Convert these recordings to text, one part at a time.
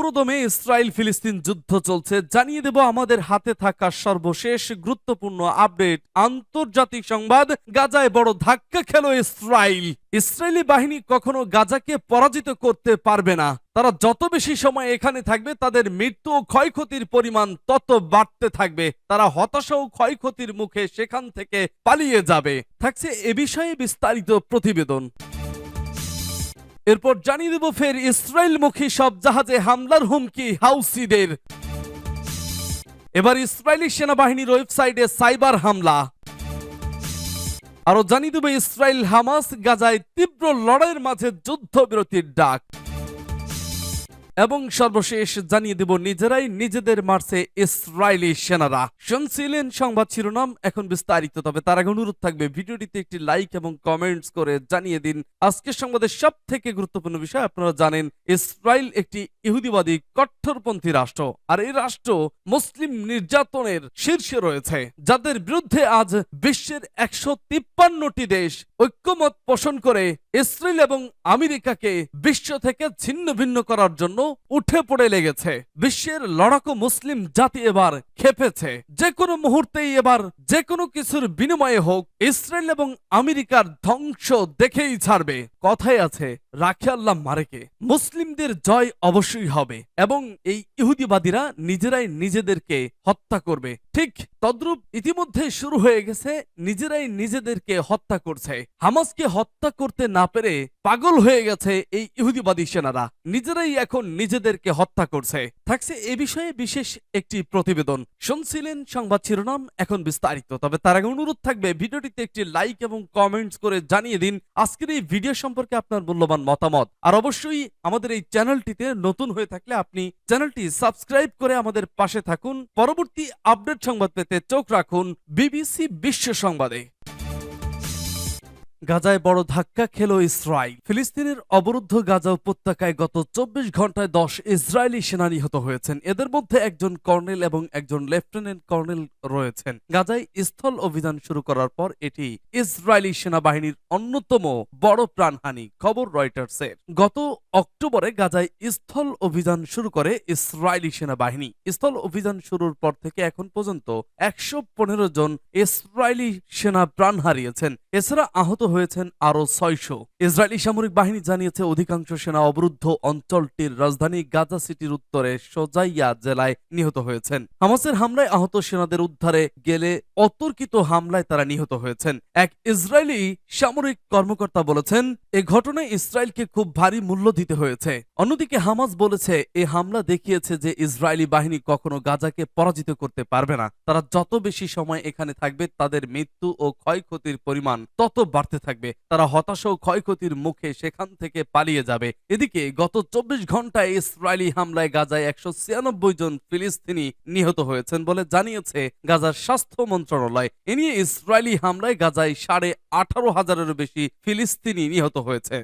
পুরোদমে ইসরায়েল ফিলিস্তিন যুদ্ধ চলছে। জানিয়ে দেব আমাদের হাতে থাকা সর্বশেষ গুরুত্বপূর্ণ আপডেট। আন্তর্জাতিক সংবাদ, গাজায় বড় ধাক্কা খেল ইসরায়েল। ইসরায়েলি বাহিনী কখনো গাজাকে পরাজিত করতে পারবে না। তারা যত বেশি সময় এখানে থাকবে, তাদের মৃত্যু ও ক্ষয়ক্ষতির পরিমাণ তত বাড়তে থাকবে। তারা হতাশা ও ক্ষয়ক্ষতির মুখে সেখান থেকে পালিয়ে যাবে। থাকছে এ বিষয়ে বিস্তারিত প্রতিবেদন। এরপর জানিয়ে দেব ফের ইসরায়েলমুখী সব জাহাজে হামলার হুমকি হাউসিদের। এবার ইসরায়েলি সেনাবাহিনীর ওয়েবসাইটে সাইবার হামলা। আরও জানিয়ে দেবে ইসরায়েল হামাস গাজায় তীব্র লড়াইয়ের মাঝে যুদ্ধবিরতির ডাক। এবং সর্বশেষ জানিয়ে দেব নিজেরাই নিজেদের মারছে ইসরায়েলি সেনারা। শুনছিলেন সংবাদ শিরোনাম, এখন বিস্তারিত, তবে তার আগে অনুরোধ থাকবে, ভিডিওটিতে একটি লাইক এবং কমেন্টস করে জানিয়ে দিন। আজকের সংবাদের সব থেকে গুরুত্বপূর্ণ বিষয়, আপনারা জানেন, ইসরায়েল একটি ইহুদিবাদী কট্টরপন্থী রাষ্ট্র, আর এই রাষ্ট্র মুসলিম নির্যাতনের শীর্ষে রয়েছে, যাদের বিরুদ্ধে আজ বিশ্বের একশো তিপ্পান্নটি দেশ ঐক্যমত পোষণ করে ইসরায়েল এবং আমেরিকাকে বিশ্ব থেকে ছিন্ন ভিন্ন করার জন্য উঠে পড়ে লেগেছে। বিশ্বের লড়াকু মুসলিম জাতি এবার খেপেছে। যে কোনো মুহূর্তেই এবার যে কোনো কিছুর বিনিময়ে হোক ইসরায়েল এবং আমেরিকার ধ্বংস দেখেই ছাড়বে। কথায় আছে, রাখে আল্লাহ মারেকে। মুসলিমদের জয় অবশ্যই হবে এবং এই ইহুদিবাদীরা নিজেরাই নিজেদেরকে হত্যা করবে। ঠিক তদ্রূপ ইতিমধ্যে শুরু হয়ে গেছে, নিজেরাই নিজেদেরকে হত্যা করছে। হামাসকে হত্যা করতে না পেরে পাগল হয়ে গেছে এই ইহুদিবাদী সেনারা। নিজেরাই এখন নিজেদেরকে হত্যা করছে। থাকছে এ বিষয়ে বিশেষ একটি প্রতিবেদন। শুনছিলেন সংবাদ শিরোনাম, এখন বিস্তারিত। তবে তার আগে অনুরোধ থাকবে, ভিডিওটিতে একটি লাইক এবং কমেন্টস করে জানিয়ে দিন আজকের এই ভিডিও সম্পর্কে আপনার মূল্যবান মতামত। আর অবশ্যই আমাদের এই চ্যানেলটিতে নতুন হয়ে থাকলে আপনি চ্যানেলটি সাবস্ক্রাইব করে আমাদের পাশে থাকুন। পরবর্তী আপডেট সংবাদ পেতে চোখ রাখুন বিবিসি বিশ্ব সংবাদে। গাজায় বড় ধাক্কা খেল ইসরায়েল। ফিলিস্তিনের অবরুদ্ধ গাজা উপত্যকায় গত চব্বিশ ঘন্টায় দশ ইসরায়েলি সেনা নিহত হয়েছেন। এদের মধ্যে একজন কর্নেল এবং একজন লেফটেন্যান্ট কর্নেল রয়েছেন। গাজায় স্থল অভিযান শুরু করার পর এটি ইসরায়েলি সেনাবাহিনীর অন্যতম বড় প্রাণহানি, খবর রয়টার্সের গত অক্টোবরে গাজায় স্থল অভিযান শুরু করে ইসরায়েলি সেনাবাহিনী। স্থল অভিযান শুরুর পর থেকে এখন পর্যন্ত একশো পনেরো জন ইসরায়েলি সেনা প্রাণ হারিয়েছেন। এছাড়া আহত হয়েছেন আরও ছয়শো। ইসরায়েলি সামরিক বাহিনী জানিয়েছে অধিকাংশ সেনা অবরুদ্ধ অঞ্চলটির রাজধানী গাজা সিটির উত্তরে সোজাইয়া জেলায় নিহত হয়েছেন। হামাসের হামলায় আহত সেনাদের উদ্ধারে গেলে অতর্কিত হামলায় তারা নিহত হয়েছেন। এক ইসরায়েলি সামরিক কর্মকর্তা বলেছেন, এ ঘটনায় ইসরায়েলকে খুব ভারী মূল্য দিতে হয়েছে। অন্যদিকে হামাস বলেছে, এ হামলা দেখিয়েছে যে ইসরায়েলি বাহিনী কখনো গাজাকে পরাজিত করতে পারবে না। তারা যত বেশি সময় এখানে থাকবে, তাদের মৃত্যু ও ক্ষয়ক্ষতির পরিমাণ তত বাড়তে থাকবে, তারা হতাশ ও ক্ষয়ক্ষতির মুখে সেখান থেকে পালিয়ে যাবে। এদিকে গত চব্বিশ ঘন্টায় ইসরায়েলি হামলায় গাজায় একশো ছিয়ানব্বই জন ফিলিস্তিনি নিহত হয়েছেন বলে জানিয়েছে গাজার স্বাস্থ্য মন্ত্রণালয়। এ নিয়ে ইসরায়েলি হামলায় গাজায় সাড়ে আঠারো হাজারেরও বেশি ফিলিস্তিনি নিহত হয়েছে।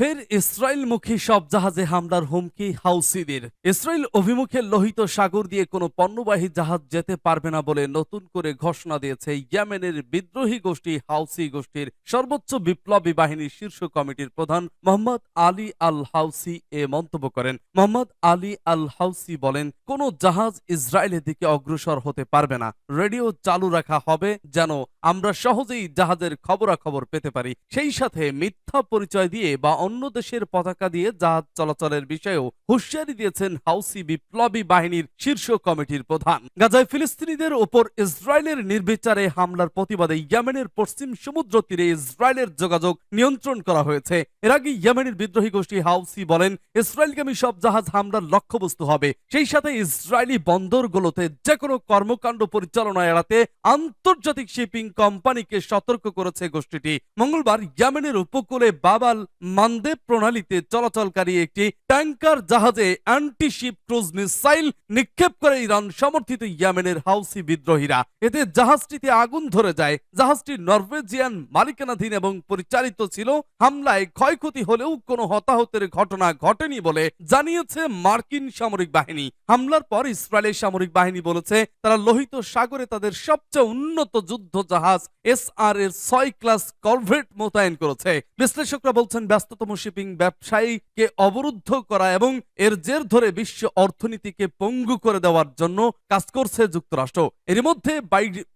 ফের ইসরায়েলমুখী সব জাহাজে হামলার হুমকি হাউসিদের। ইসরায়েল অভিমুখে লোহিত সাগর দিয়ে কোনো পণ্যবাহী জাহাজ যেতে পারবে না বলে নতুন করে ঘোষণা দিয়েছে ইয়েমেনের বিদ্রোহী গোষ্ঠী হাউসি গোষ্ঠীর সর্বোচ্চ বিপ্লবী বাহিনীর শীর্ষ কমিটির প্রধান মোহাম্মদ আলী আল হাউসি এ মন্তব্য করেন। মোহাম্মদ আলী আল হাউসি বলেন, কোনো জাহাজ ইসরায়েলের দিকে অগ্রসর হতে পারবে না। রেডিও চালু রাখা হবে যেন আমরা সহজেই জাহাজের খবরাখবর পেতে পারি। সেই সাথে মিথ্যা পরিচয় দিয়ে বা অন্য দেশের পতাকা দিয়ে জাহাজ চলাচলের বিষয়েও হুঁশিয়ারি দিয়েছেন হাউসি বিপ্লবী বাহিনীর শীর্ষ কমিটির প্রধান। গাজায় ফিলিস্তিনিদের ওপর ইসরায়েলের নির্বিচারে হামলার প্রতিবাদে ইয়েমেনের পশ্চিম সমুদ্র তীরে ইসরায়েলের যোগাযোগ নিয়ন্ত্রণ করা হয়েছে। এর আগে ইয়েমেনের বিদ্রোহী গোষ্ঠী হাউসি বলেন, ইসরায়েলগামী সব জাহাজ হামলার লক্ষ্যবস্তু হবে। সেই সাথে ইসরায়েলি বন্দরগুলোতে যে কোনো কর্মকাণ্ড পরিচালনা এড়াতে আন্তর্জাতিক শিপিং কোম্পানিকে সতর্ক করেছে গোষ্ঠীটি। মঙ্গলবার ইয়েমেনের উপকূলে বাবাল মান্দ মানদেব প্রণালীতে চলাচলকারী একটি ট্যাঙ্কার জাহাজে অ্যান্টিশিপ ক্রুজ মিসাইল নিক্ষেপ করে ইরান সমর্থিত ইয়েমেনের হাউসি বিদ্রোহীরা। এতে জাহাজটিতে আগুন ধরে যায়। জাহাজটি নরওয়েজিয়ান মালিকানাধীন এবং পরিচালিত ছিল হামলায় ক্ষয়ক্ষতি হলেও কোনো হতাহতের ঘটনা ঘটেনি বলে জানিয়েছে মার্কিন সামরিক বাহিনী। হামলার পর ইসরায়েলের সামরিক বাহিনী বলেছে, তারা লোহিত সাগরে তাদের সবচেয়ে উন্নত যুদ্ধ জাহাজ এস আর এর ছয় ক্লাস করভেট মোতায়েন করেছে। বিশ্লেষকরা বলছেন ব্যস্ততম শিপিং ব্যবসায়ীকে অবরুদ্ধ করা এবং এর জের ধরে বিশ্ব অর্থনীতিকে পঙ্গু করে দেওয়ার জন্য কাজ করছে যুক্তরাষ্ট্র। এর মধ্যে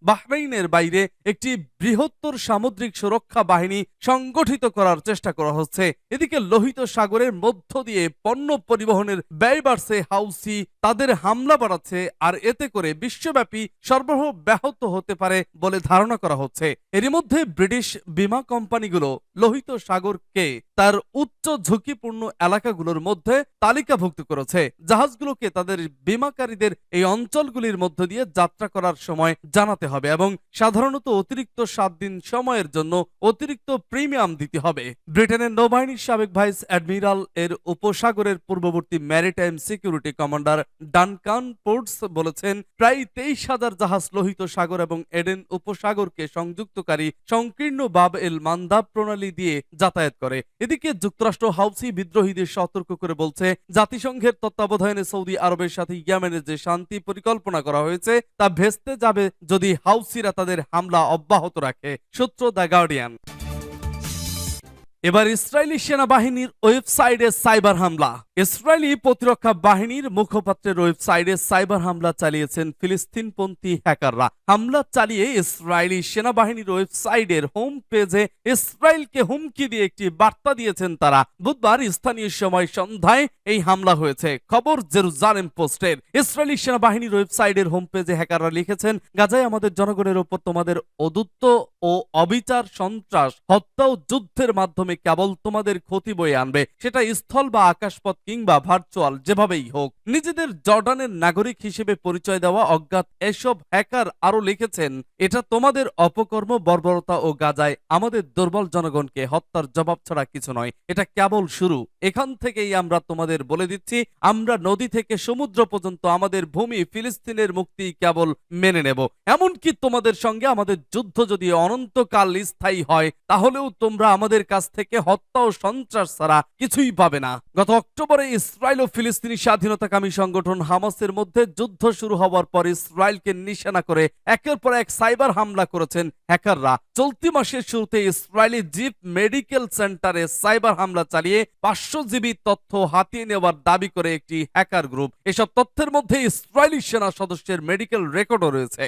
বাহরাইনের বাইরে একটি বৃহত্তর সামুদ্রিক সুরক্ষা বাহিনী সংগঠিত করার চেষ্টা করা হচ্ছে। এদিকে লোহিত সাগরের মধ্য দিয়ে পণ্য পরিবহনের ব্যয় বাড়ছে, হাউসি তাদের হামলা বাড়াচ্ছে আর এতে করে বিশ্বব্যাপী সরবরাহ ব্যাহত হতে পারে বলে ধারণা করা হচ্ছে। এর মধ্যে ব্রিটিশ বীমা কোম্পানিগুলো লোহিত সাগরকে তার উচ্চ ঝুঁকিপূর্ণ এলাকাগুলোর মধ্যে তালিকাভুক্ত করেছে। জাহাজগুলোকে তাদের বীমাকারীদের এই অঞ্চলগুলির মধ্য দিয়ে যাত্রা করার সময় জানাতে হবে এবং সাধারণত অতিরিক্ত সাত দিন সময়ের জন্য অতিরিক্ত প্রিমিয়াম দিতে হবে। ব্রিটেনের নৌবাহিনীর সাবেক ভাইস অ্যাডমিরাল এর উপসাগরের পূর্ববর্তী maritime security commander Duncan Potts বলেছেন, প্রায় তেইশ হাজার জাহাজ লোহিত সাগর এবং এডেন উপসাগরকে সংযুক্তকারী সংকীর্ণ বাব এল মান্দাব প্রণালী দিয়ে যাতায়াত করে। এদিকে যুক্তরাষ্ট্র হাউসি বিদ্রোহীদের সতর্ক করে বলছে, জাতিসংঘের তত্ত্বাবধানে সৌদি আরবের সাথে ইয়ামেনের যে শান্তি পরিকল্পনা করা হয়েছে, তা ভেস্তে যাবে যদি হাউসিরা তাদের হামলা অব্যাহত রাখে, সূত্র দ্য গার্ডিয়ান। এবার ইসরায়েলি সেনাবাহিনীর ওয়েবসাইটে সাইবার হামলা। ইসরায়েলি প্রতিরক্ষা বাহিনীর মুখপাত্রের ওয়েবসাইটে সাইবার হামলা চালিয়েছেন ফিলিস্তিনপন্থী হ্যাকাররা। হামলা চালিয়ে ইসরায়েলি সেনাবাহিনীর ওয়েবসাইটের হোম পেজে ইসরায়েলকে হুমকি দিয়ে একটি বার্তা দিয়েছেন তারা। বুধবার স্থানীয় সময় সন্ধ্যায় এই হামলা হয়েছে। খবর জেরুজালেম পোস্টের। ইসরায়েলি সেনাবাহিনীর ওয়েবসাইটের হোম পেজে হ্যাকাররা লিখেছেন, গাজায় আমাদের জনগণের ওপর তোমাদের অদুত্ত ও অবিচার, সন্ত্রাস, হত্যা ও যুদ্ধের মাধ্যমে কেবল তোমাদের ক্ষতি বয়ে আনবে। সেটা স্থল বা আকাশপথ কিংবা ভার্চুয়াল যেভাবেই হোক, নিজেদের জর্ডানের নাগরিক হিসেবে পরিচয় দেওয়া অজ্ঞাত এসব হ্যাকার আরও লিখেছেন, এটা তোমাদের অপকর্ম, বর্বরতা ও গাজায় আমাদের দুর্বল জনগণকে হত্যার জবাব ছাড়া কিছু নয়। এটা কেবল শুরু। এখান থেকেই আমরা তোমাদের বলে দিচ্ছি, আমরা নদী থেকে সমুদ্র পর্যন্ত আমাদের ভূমি ফিলিস্তিনের মুক্তি কেবল মেনে নেব। এমনকি তোমাদের সঙ্গে আমাদের যুদ্ধ যদি অনন্তকাল স্থায়ী হয়, তাহলেও তোমরা আমাদের কাছ থেকে হত্যা ও সন্ত্রাস ছাড়া কিছুই পাবে না। গত অক্টোবরে ইসরায়েল ও ফিলিস্তিনি স্বাধীনতাকামী সংগঠন হামাসের মধ্যে যুদ্ধ শুরু হওয়ার পর ইসরায়েলকে নিশানা করে একের পর এক সাইবার হামলা করেছেন হ্যাকাররা। চলতি মাসের শুরুতে ইসরায়েলি জিপ মেডিকেল সেন্টারে সাইবার হামলা চালিয়ে পাঁচশো জিবি তথ্য হাতিয়ে নেওয়ার দাবি করে একটি হ্যাকার গ্রুপ। এসব তথ্যের মধ্যে ইসরায়েলি সেনা সদস্যের মেডিকেল রেকর্ডও রয়েছে।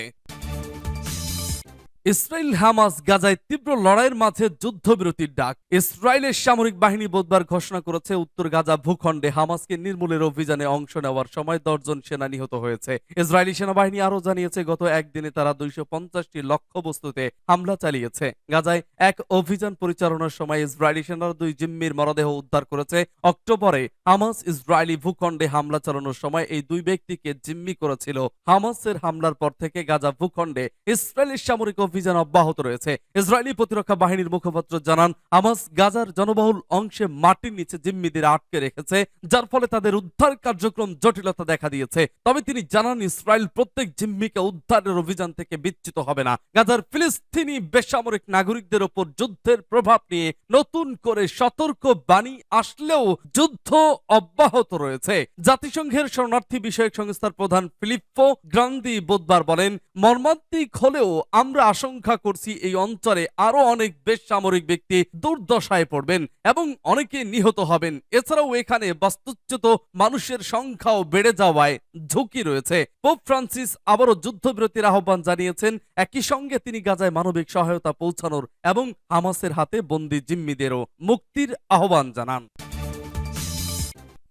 ইসরায়েল হামাস গাজায় তীব্র লড়াইয়ের মাঝে যুদ্ধবিরতির ডাক। ইসরায়েলের সামরিক বাহিনী বুধবার ঘোষণা করেছে, উত্তর গাজা ভূখণ্ডে হামাসকে নির্মূলের অভিযানে অংশ নেওয়ার সময় দশজন সেনা নিহত হয়েছে। ইসরায়েলি সেনাবাহিনী আরও জানিয়েছে, গত একদিনে তারা দুইশো পঞ্চাশটি লক্ষ্যবস্তুতে হামলা চালিয়েছে। গাজায় এক অভিযান পরিচালনার সময় ইসরায়েলি সেনারা দুই জিম্মির মরদেহ উদ্ধার করেছে। অক্টোবরে হামাস ইসরায়েলি ভূখণ্ডে হামলা চালানোর সময় এই দুই ব্যক্তিকে জিম্মি করেছিল। হামাসের হামলার পর থেকে গাজা ভূখণ্ডে ইসরায়েলের সামরিক অভিযান অব্যাহত রয়েছে। ইসরায়েলি প্রতিরক্ষা বাহিনীর মুখপাত্র জানান, হামাস গাজার জনবহুল অংশে মাটির নিচে জিম্মিদের আটকে রেখেছে, যার ফলে তাদের উদ্ধার কার্যক্রম জটিলতা দেখা দিয়েছে। তবে তিনি জানান, ইসরায়েল প্রত্যেক জিম্মিকে উদ্ধারের অভিযান থেকে বিচ্যুত হবে না। গাজার ফিলিস্তিনি বেসামরিক নাগরিকদের ওপর যুদ্ধের প্রভাব নিয়ে নতুন করে সতর্ক বাণী আসলেও যুদ্ধ অব্যাহত রয়েছে। জাতিসংঘের শরণার্থী বিষয়ক সংস্থার প্রধান ফিলিপ্পো গ্রান্দি বুধবার বলেন, মর্মান্তিক হলেও আমরা আশঙ্কা করছি এই অঞ্চলে আরও অনেক বেসামরিক ব্যক্তি দুর্দশায় পড়বেন এবং অনেকে নিহত হবেন। এছাড়াও এখানে বাস্তুচ্যুত মানুষের সংখ্যাও বেড়ে যাওয়ায় ঝুঁকি রয়েছে। পোপ ফ্রান্সিস আবারও যুদ্ধবিরতির আহ্বান জানিয়েছেন, একই সঙ্গে তিনি গাজায় মানবিক সহায়তা পৌঁছানোর এবং হামাসের হাতে বন্দি জিম্মিদেরও মুক্তির আহ্বান জানান।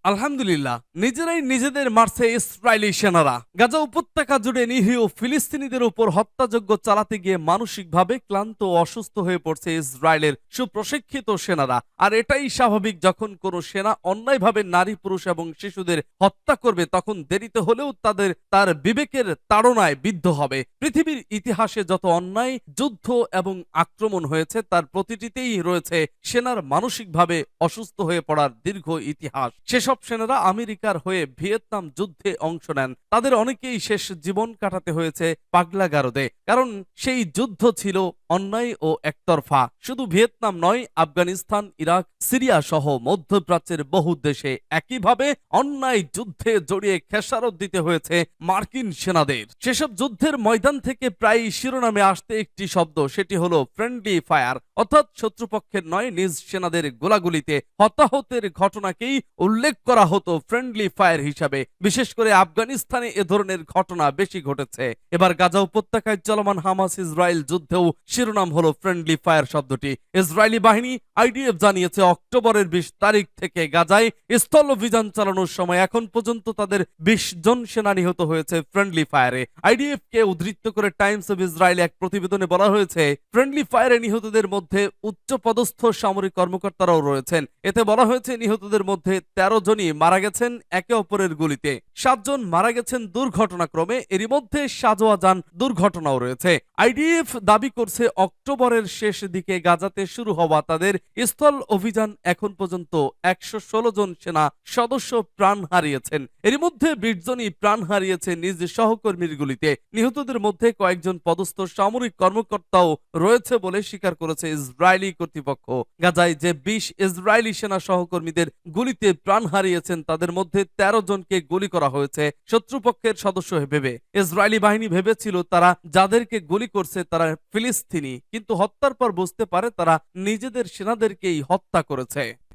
আলহামদুলিল্লাহ, নিজেরাই নিজেদের মারছে ইসরায়েলি সেনারা। গাজা উপত্যকা জুড়ে নিরীহ ফিলিস্তিনিদের উপর হত্যাযজ্ঞ চালাতে গিয়ে মানসিকভাবে ক্লান্ত অসুস্থ হয়ে পড়ছে ইসরায়েলের সুপ্রশিক্ষিত সেনারা। আর এটাই স্বাভাবিক, যখন কোনো সেনা অন্যায়ভাবে নারী, পুরুষ এবং শিশুদের হত্যা করবে, তখন দেরিতে হলেও তাদের, তার বিবেকের তাড়নায় বিদ্ধ হবে। পৃথিবীর ইতিহাসে যত অন্যায়, যুদ্ধ এবং আক্রমণ হয়েছে, তার প্রতিটিতেই রয়েছে সেনার মানসিকভাবে অসুস্থ হয়ে পড়ার দীর্ঘ ইতিহাস। সেসব সেনারা আমেরিকার হয়ে ভিয়েতনাম যুদ্ধে অংশ নেন। তাদের অনেকেই শেষ জীবন কাটাতে হয়েছে পাগলা গারদে কারণ সেই যুদ্ধ ছিল অন্যায় ও একতরফা। শুধু ভিয়েতনাম নয়, আফগানিস্তান, ইরাক, সিরিয়া সহ মধ্যপ্রাচ্যের বহু দেশে একইভাবে অন্যায় যুদ্ধে জড়িয়ে খেসারত দিতে হয়েছে মার্কিন সেনাদের। সেসব যুদ্ধের ময়দান থেকে প্রায় শিরোনামে আসতে একটি শব্দ, সেটি হলো ফ্রেন্ডলি ফায়ার। অর্থাৎ শত্রুপক্ষের নয়, নিজ সেনাদের গোলাগুলিতে হতাহতের ঘটনাকেই উল্লেখ করা হতো ফ্রেন্ডলি ফায়ার হিসাবে। বিশেষ করে আফগানিস্তানে এ ধরনের ঘটনা বেশি ঘটেছে। এবার গাজা উপত্যকায় চলমান হামাস ইসরায়েল যুদ্ধেও শিরোনাম হলো ফ্রেন্ডলি ফায়ার শব্দটি। ইসরায়েলি বাহিনী আইডিএফ জানিয়েছে, অক্টোবরের বিশ তারিখ থেকে গাজায় স্থল অভিযান চালানোর সময় এখন পর্যন্ত তাদের বিশ জন সেনা নিহত হয়েছে ফ্রেন্ডলি ফায়ারে আইডিএফ কে উদ্ধৃত করে টাইমস অফ ইসরায়েল এক প্রতিবেদনে বলা হয়েছে ফ্রেন্ডলি ফায়ারে নিহতদের মধ্যে উচ্চ পদস্থ সামরিক কর্মকর্তারাও রয়েছেন। এতে বলা হয়েছে, নিহতদের মধ্যে তেরো জনই মারা গেছেন একে অপরের গুলিতে। সাতজন মারা গেছেন দুর্ঘটনাক্রমে, এরই মধ্যে সাজোয়া যান দুর্ঘটনাও রয়েছে। আইডিএফ দাবি করছে, অক্টোবরের শেষ দিকে গাজাতে শুরু হওয়া তাদের স্থল অভিযান এখন পর্যন্ত একশো ষোলো জন সেনা সদস্য প্রাণ হারিয়েছেন। এর মধ্যে বিশ জনই প্রাণ হারিয়েছে নিজ সহকর্মীর গুলিতে। নিহতদের মধ্যে কয়েকজন পদস্থ সামরিক কর্মকর্তাও রয়েছে বলে স্বীকার করেছে ইসরায়েলি কর্তৃপক্ষ। গাজায় যে বিশ ইসরায়েলি সেনা সহকর্মীদের গুলিতে প্রাণ হারিয়েছেন, তাদের মধ্যে তেরো জনকে গুলি করা হয়েছে, শত্রুপক্ষের সদস্য ভেবে। ইসরায়েলি বাহিনী ভেবেছিল তারা যাদেরকে গুলি করছে তারা ফিলিস্তিনি, কিন্তু হত্যার পর বুঝতে পারে তারা নিজেদের সেনাদেরকেই হত্যা করেছে।